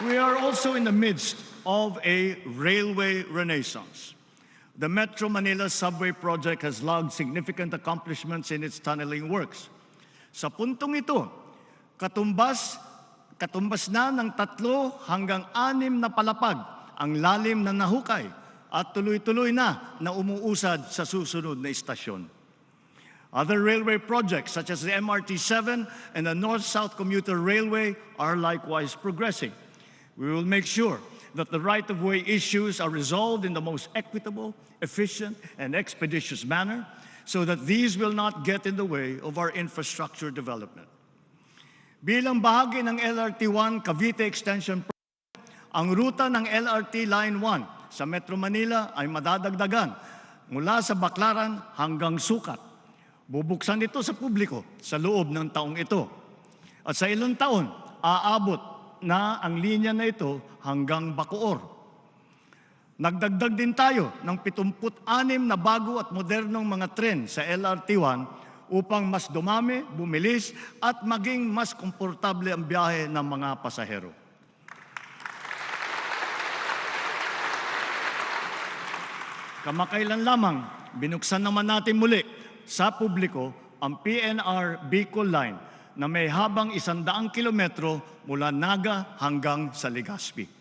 We are also in the midst of a railway renaissance. The Metro Manila Subway Project has logged significant accomplishments in its tunneling works. Sa puntong ito, katumbas, katumbas na ng tatlo hanggang anim na palapag ang lalim na nahukay at tuloy-tuloy na na umuusad sa susunod na istasyon. Other railway projects such as the MRT-7 and the North-South Commuter Railway are likewise progressing. We will make sure that the right-of-way issues are resolved in the most equitable, efficient, and expeditious manner so that these will not get in the way of our infrastructure development. Bilang bahagi ng LRT-1 Cavite Extension Project, ang ruta ng LRT Line 1 sa Metro Manila ay madadagdagan mula sa Baclaran hanggang Sukat. Bubuksan ito sa publiko sa loob ng taong ito. At sa ilang taon, aabot na ang linya na ito hanggang Bacoor. Nagdagdag din tayo ng 76 na bago at modernong mga tren sa LRT-1 upang mas dumami, bumilis at maging mas komportable ang biyahe ng mga pasahero. Kamakailan lamang, binuksan naman natin muli sa publiko ang PNR Bicol Line na may habang isandaang kilometro mula Naga hanggang sa Legazpi.